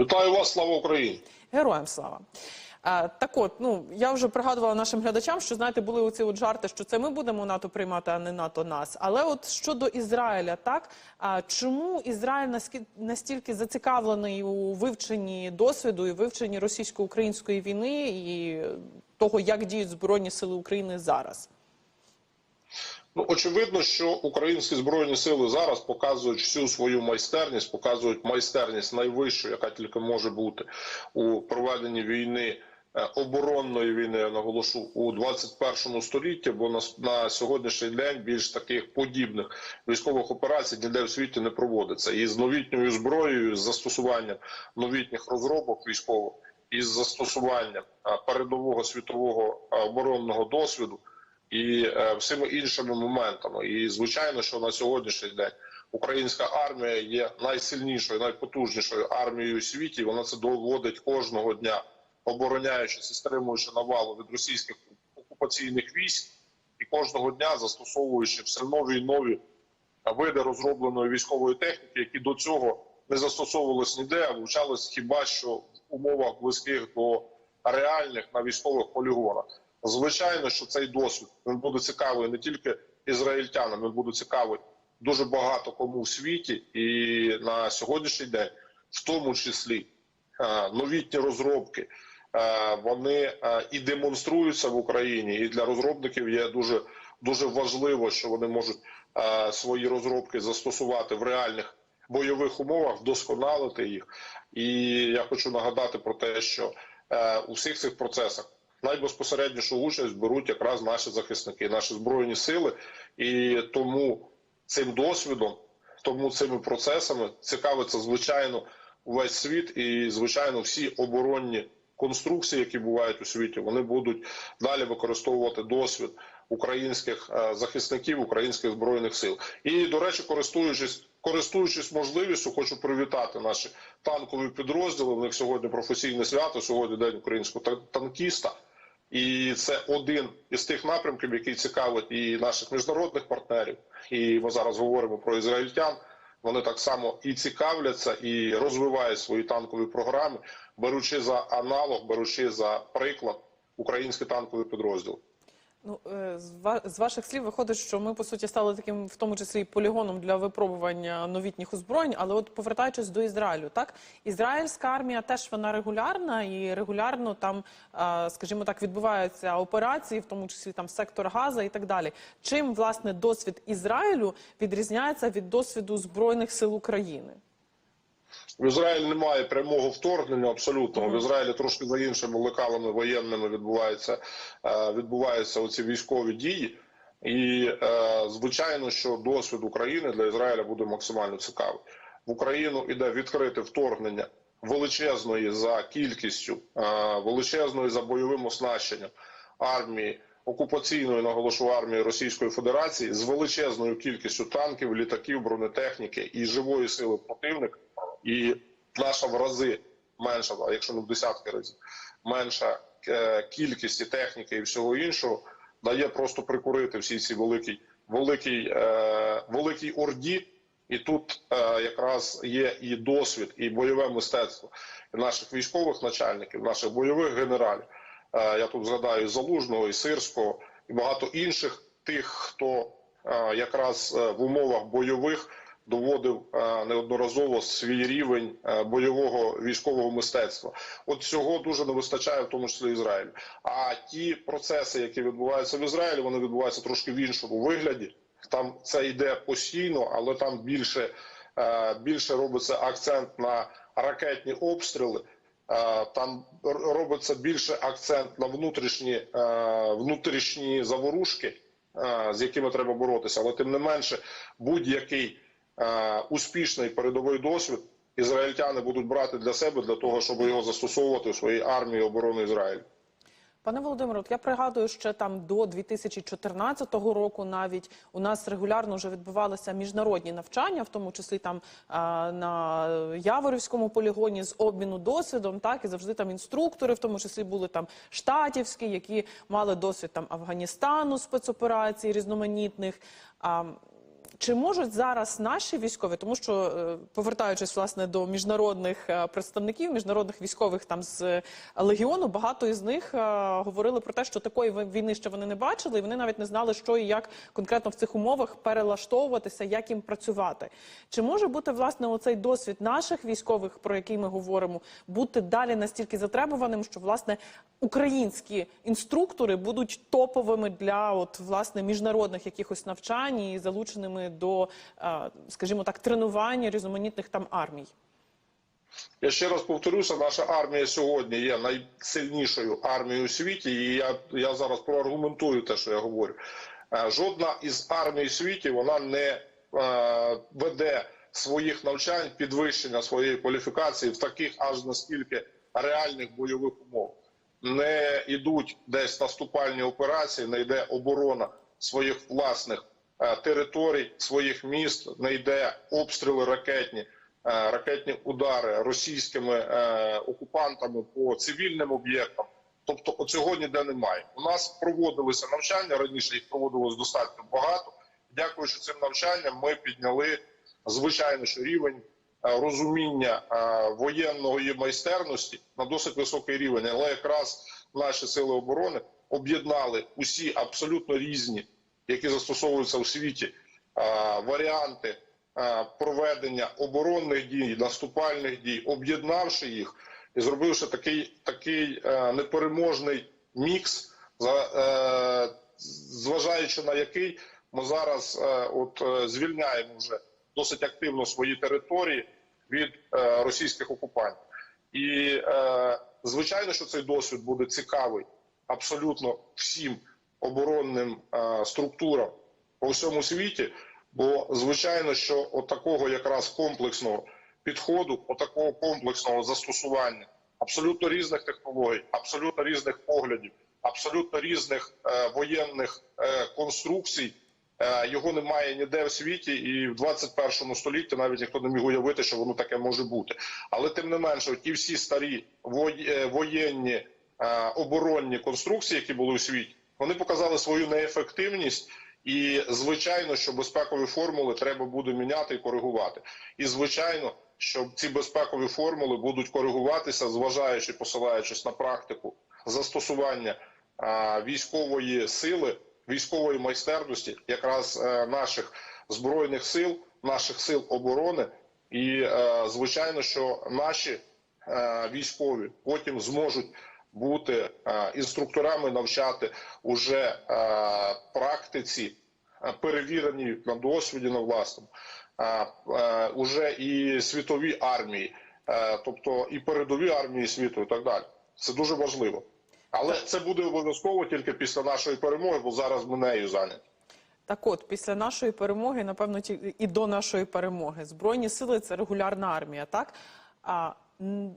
Вітаю вас, слава Україні! Героям слава. Так от, ну я вже пригадувала нашим глядачам, що знаєте, були оці от жарти, що це ми будемо НАТО приймати, а не НАТО нас. Але от щодо Ізраїля, так а чому Ізраїль настільки зацікавлений у вивченні досвіду і вивченні російсько-української війни і того, як діють збройні сили України зараз? Ну очевидно, що українські збройні сили зараз показують всю свою майстерність, показують майстерність найвищу, яка тільки може бути у проведенні війни. е, Оборонної війни я наголошу у 21 столітті, бо на, на сьогоднішній день більш таких подібних військових операцій ніде в світі не проводиться. І з новітньою зброєю, з застосуванням новітніх розробок військових, із застосуванням передового світового оборонного досвіду і е, всіма іншими моментами. І звичайно, що на сьогоднішній день українська армія є найсильнішою, найпотужнішою армією у світі. Вона це доводить кожного дня, обороняючись і стримуючи навалу від російських окупаційних військ, і кожного дня застосовуючи все нові і нові види розробленої військової техніки, які до цього не застосовувались ніде, а вивчались хіба що в умовах близьких до реальних на військових полігонах. Звичайно, що цей досвід він буде цікавий не тільки ізраїльтянам, він буде цікавий дуже багато кому в світі, і на сьогоднішній день, в тому числі, е, новітні розробки. е, Вони е, і демонструються в Україні, і для розробників є дуже дуже важливо, що вони можуть свої розробки застосувати в реальних бойових умовах, вдосконалити їх. І я хочу нагадати про те, що у всіх цих процесах найбезпосереднішу участь беруть якраз наші захисники, наші збройні сили, і тому цим досвідом, тому цими процесами цікавиться звичайно увесь світ, і звичайно всі оборонні конструкції, які бувають у світі, вони будуть далі використовувати досвід українських е, захисників, українських збройних сил. І до речі, користуючись. Користуючись можливістю, хочу привітати наші танкові підрозділи. У них сьогодні професійне свято. Сьогодні день українського та- танкіста, і це один із тих напрямків, який цікавить і наших міжнародних партнерів. І ми зараз говоримо про ізраїльтян. Вони так само і цікавляться, і розвивають свої танкові програми, беручи за аналог, беручи за приклад український танковий підрозділи. Ну е, з ваших слів виходить, що ми по суті стали таким, в тому числі полігоном для випробування новітніх озброєнь. Але от повертаючись до Ізраїлю, так ізраїльська армія теж вона регулярна і регулярно там, скажімо так, відбуваються операції, в тому числі там сектор Газа і так далі. Чим власне досвід Ізраїлю відрізняється від досвіду збройних сил України? В Ізраїль немає прямого вторгнення абсолютно. В Ізраїлі трошки за іншими лекалами воєнними відбуваються, е, відбуваються оці військові дії. І е, звичайно, що досвід України для Ізраїля буде максимально цікавий. В Україну іде відкрите вторгнення величезної за кількістю, е, величезної за бойовим оснащенням армії. Окупаційної наголошу армії Російської Федерації з величезною кількістю танків, літаків, бронетехніки і живої сили противника, і наша в рази менша, якщо не в десятки разів, менша е, кількість і техніки і всього іншого дає просто прикурити всі ці великій, великій, е, великій орді. І тут е, якраз є і досвід, і бойове мистецтво і наших військових начальників, наших бойових генералів. Е, я тут згадаю і Залужного, і Сирського, і багато інших тих, хто е, якраз е, в умовах бойових доводив е, неодноразово свій рівень е, бойового військового мистецтва. От цього дуже не вистачає, в тому числі Ізраїлю. А ті процеси, які відбуваються в Ізраїлі, вони відбуваються трошки в іншому вигляді. Там це йде постійно, але там більше, е, більше робиться акцент на ракетні обстріли. Там робиться більше акцент на внутрішні, внутрішні заворушки, з якими треба боротися. Але тим не менше, будь-який успішний передовий досвід ізраїльтяни будуть брати для себе для того, щоб його застосовувати у своїй армії оборони Ізраїлю. Пане Володимире, я пригадую, що там до 2014 року навіть у нас регулярно вже відбувалися міжнародні навчання, в тому числі там а, на Яворівському полігоні з обміну досвідом, так і завжди там інструктори, в тому числі були там штатівські, які мали досвід там Афганістану, спецоперацій різноманітних. Чи можуть зараз наші військові, тому що е, повертаючись власне до міжнародних е, представників, міжнародних військових там з е, легіону, багато із них говорили про те, що такої війни ще вони не бачили, і вони навіть не знали, що і як конкретно в цих умовах перелаштовуватися, як їм працювати. Чи може бути власне оцей досвід наших військових, про який ми говоримо, бути далі настільки затребуваним, що власне українські інструктори будуть топовими для от власне міжнародних якихось навчань і залученими до, е, скажімо так, тренування різноманітних там армій? Я ще раз повторюся, наша армія сьогодні є найсильнішою армією у світі, і я, я зараз проаргументую те, що я говорю. Е, Жодна із армій світі вона не е, веде своїх навчань підвищення своєї кваліфікації в таких аж настільки реальних бойових умов. Не йдуть десь наступальні операції, не йде оборона своїх власних територій, своїх міст, не йде обстріли ракетні, е, ракетні удари російськими е, окупантами по цивільним об'єктам. Тобто, от цього ніде немає. У нас проводилися навчання раніше, їх проводилось достатньо багато. Дякуючи цим навчанням, ми підняли звичайно, що рівень е, розуміння е, воєнної майстерності на досить високий рівень. Але якраз наші сили оборони об'єднали усі абсолютно різні, які застосовуються у світі, варіанти проведення оборонних дій, наступальних дій, об'єднавши їх і зробивши такий, такий е, непереможний мікс, е, зважаючи на який ми зараз е, от звільняємо вже досить активно свої території від російських окупантів. І звичайно, що цей досвід буде цікавий абсолютно всім оборонним е, структурам по всьому світі. Бо звичайно, що от такого якраз комплексного підходу, отакого комплексного застосування абсолютно різних технологій, абсолютно різних поглядів, абсолютно різних е, воєнних е, конструкцій. Е, Його немає ніде в світі, і в 21 столітті навіть ніхто не міг уявити, що воно таке може бути. Але тим не менше, ті всі старі е, воєнні е, оборонні конструкції, які були у світі, вони показали свою неефективність. І звичайно, що безпекові формули треба буде міняти і коригувати. І звичайно, що ці безпекові формули будуть коригуватися, зважаючи, посилаючись на практику застосування а, військової сили, військової майстерності, якраз е, наших збройних сил, наших сил оборони, і е, звичайно, що наші е, військові потім зможуть бути е, інструкторами навчати уже е, практиці, е, перевірені на досвіді на власному, уже і світові армії, тобто і передові армії світу, і так далі. Це дуже важливо. Але це буде обов'язково тільки після нашої перемоги, бо зараз ми нею зайняті. Так от, після нашої перемоги, напевно, і до нашої перемоги, Збройні сили це регулярна армія, так? А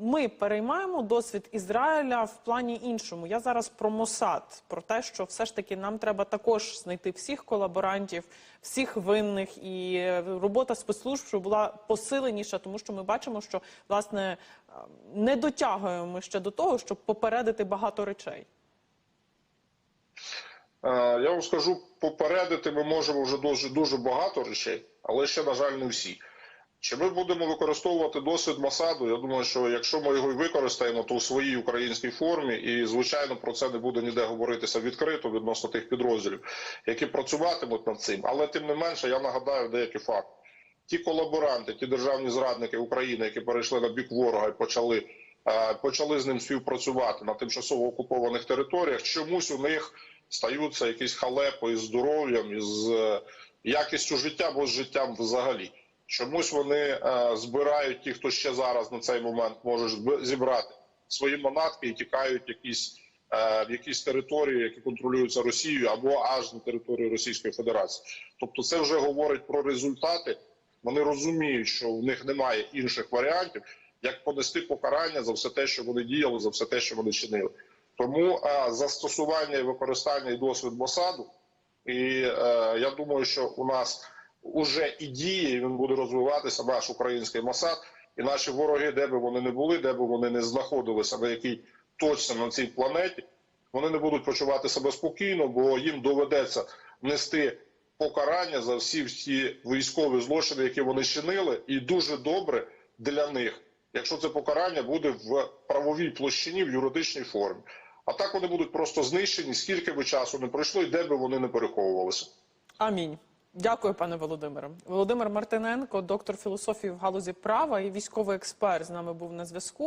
ми переймаємо досвід Ізраїля в плані іншому. Я зараз про Мосад, про те, що все ж таки нам треба також знайти всіх колаборантів, всіх винних, і е, робота спецслужб щоб була посиленіша, тому що ми бачимо, що власне е, не дотягуємо ще до того, щоб попередити багато речей. Е, Я вам скажу, попередити ми можемо вже дуже дуже багато речей, але ще, на жаль, не всі. Чи ми будемо використовувати досвід Масаду? Я думаю, що якщо ми його і використаємо, то у своїй українській формі, і звичайно про це не буде ніде говоритися відкрито відносно тих підрозділів, які працюватимуть над цим. Але тим не менше, я нагадаю деякі факти. Ті колаборанти, ті державні зрадники України, які перейшли на бік ворога і почали, е, почали з ним співпрацювати на тимчасово окупованих територіях, чомусь у них стаються якісь халепи із здоров'ям, із е, якістю життя або з життям взагалі. Чомусь вони е, збирають ті, хто ще зараз на цей момент може зібрати свої манатки і тікають якісь, е, в якісь території, які контролюються Росією, або аж на територію Російської Федерації. Тобто, це вже говорить про результати. Вони розуміють, що в них немає інших варіантів, як понести покарання за все те, що вони діяли, за все те, що вони чинили. Тому е, застосування і використання і досвід Мосаду, і я думаю, що у нас уже і діє, і він буде розвиватися наш український Мосад, і наші вороги, де би вони не були, де би вони не знаходилися, на якій точно на цій планеті, вони не будуть почувати себе спокійно, бо їм доведеться нести покарання за всі ті військові злочини, які вони чинили, і дуже добре для них, якщо це покарання буде в правовій площині, в юридичній формі. А так вони будуть просто знищені, скільки би часу не пройшло, і де би вони не переховувалися. Амінь. Дякую, пане Володимире. Володимир Мартиненко, доктор філософії в галузі права і військовий експерт, з нами був на зв'язку.